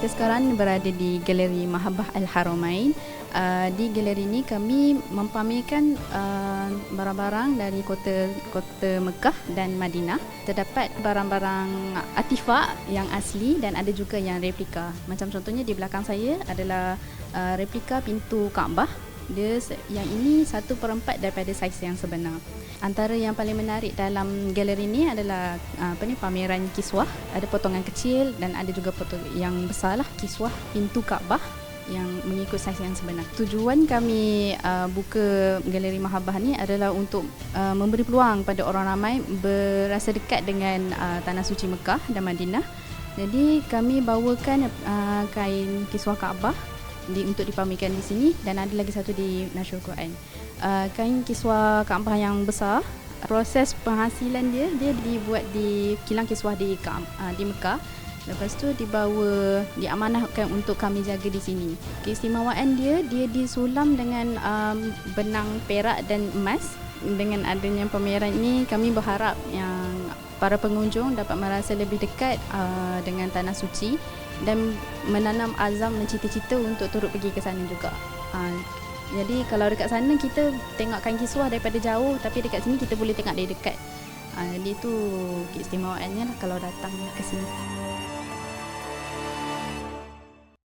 Kita sekarang berada di Galeri Mahabbah Al-Haramain. Uh, di galeri ini kami mempamerkan uh, barang-barang dari kota kota Mekah dan Madinah. Terdapat barang-barang artifak yang asli dan ada juga yang replika. Macam contohnya di belakang saya adalah uh, replika pintu Kaabah. Dia yang ini satu perempat daripada saiz yang sebenar. Antara yang paling menarik dalam galeri ini adalah apa ni pameran kiswah. Ada potongan kecil dan ada juga potongan yang besar lah kiswah pintu Kaabah yang mengikut saiz yang sebenar. Tujuan kami uh, buka galeri Mahabbah ni adalah untuk uh, memberi peluang pada orang ramai berasa dekat dengan uh, tanah suci Mekah dan Madinah. Jadi kami bawakan uh, kain kiswah Kaabah di, untuk dipamerkan di sini dan ada lagi satu di Nasyur Quran. Uh, kain kiswah Kaabah yang besar proses penghasilan dia dia dibuat di kilang kiswah di uh, di Mekah Lepas tu dibawa diamanahkan untuk kami jaga di sini. Keistimewaan dia dia disulam dengan um, benang perak dan emas. Dengan adanya pameran ini kami berharap yang para pengunjung dapat merasa lebih dekat uh, dengan tanah suci dan menanam azam dan cita-cita untuk turut pergi ke sana juga. Uh, jadi kalau dekat sana kita tengok kain kiswah daripada jauh tapi dekat sini kita boleh tengok dari dekat. Uh, jadi itu keistimewaannya lah kalau datang ke sini.